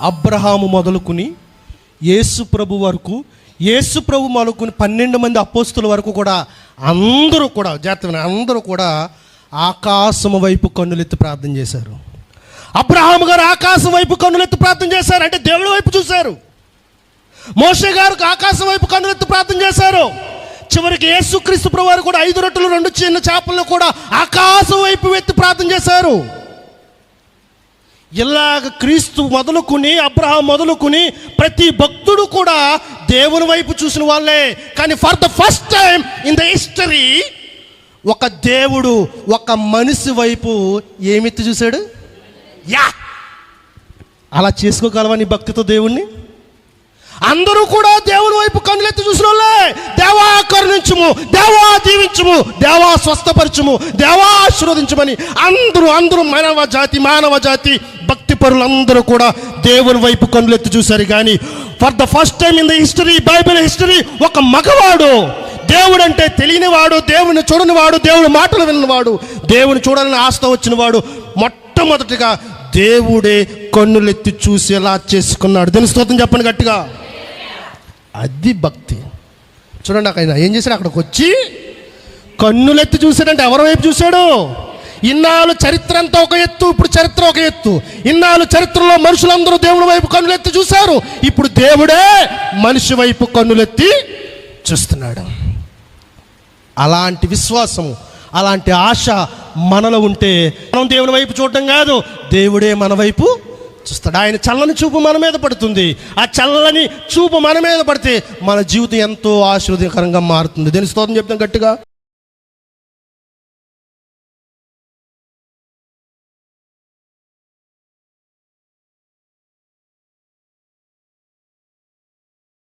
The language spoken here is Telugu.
అబ్రహాము మొదలుకుని యేసు ప్రభు వరకు యేసు ప్రభు మొదలుకుని పన్నెండు మంది అపోస్తుల వరకు కూడా అందరూ కూడా జాగ్రత్త అందరూ కూడా ఆకాశము వైపు కన్నులెత్తి ప్రార్థన చేశారు. అబ్రహాము గారు ఆకాశం వైపు కన్నులెత్తి ప్రార్థన చేశారు. అంటే దేవుడి వైపు చూశారు. మోషే గారికి ఆకాశం వైపు కన్నులెత్తి ప్రార్థన చేశారు. చివరికి యేసుక్రీస్తు ప్రభు వారు కూడా ఐదు రొట్టెలు రెండు చిన్న చేపలను కూడా ఆకాశం వైపు ఎత్తి ప్రార్థన చేశారు. ఇలాగ క్రీస్తు మొదలుకుని అబ్రహాం మొదలుకుని ప్రతి భక్తుడు కూడా దేవుని వైపు చూసిన వాళ్ళే. కానీ for the first time in the history ఒక దేవుడు ఒక మనిషి వైపు ఏమిత్తి చూశాడు? యా! అలా చేసుకోగలవా నీ భక్తితో దేవుణ్ణి? అందరూ కూడా దేవుని వైపు కన్నులెత్తి చూసిన వాళ్ళే. దేవా కరుణించుము దేవా దీవించుము దేవా స్వస్థపరచుము దేవా ఆశీర్వదించమని అందరూ అందరూ మానవ జాతి మానవ జాతి భక్తి పరులందరూ కూడా దేవుని వైపు కన్నులెత్తి చూశారు. కానీ for the first time in the history Bible history ఒక మగవాడు దేవుడు అంటే తెలియనివాడు దేవుని చూడనివాడు దేవుని మాటలు విన్నవాడు దేవుని చూడాలని ఆస్త వచ్చినవాడు మొట్టమొదటిగా దేవుడే కన్నులెత్తి చూసేలా చేసుకున్నాడు. దీని స్తోత్రం చెప్పండి గట్టిగా. అది భక్తి చూడండి అక్కడ ఏం చేశాడు? అక్కడికి వచ్చి కన్నులెత్తి చూశాడంటే ఎవరి వైపు చూశాడు? ఇన్నాళ్ళు చరిత్ర అంతా ఒక ఎత్తు ఇప్పుడు చరిత్ర ఒక ఎత్తు. ఇన్నాళ్ళు చరిత్రలో మనుషులందరూ దేవుని వైపు కన్నులెత్తి చూశారు. ఇప్పుడు దేవుడే మనిషి వైపు కన్నులెత్తి చూస్తున్నాడు. అలాంటి విశ్వాసము అలాంటి ఆశ మనలో ఉంటే మనం దేవుని వైపు చూడటం కాదు. దేవుడే మన వైపు చూస్తాడు. ఆయన చల్లని చూపు మన మీద పడుతుంది. ఆ చల్లని చూపు మన మీద పడితే మన జీవితం ఎంతో ఆశీర్వదకరంగా మారుతుంది. దీని స్తోత్రం చెప్తాం గట్టిగా?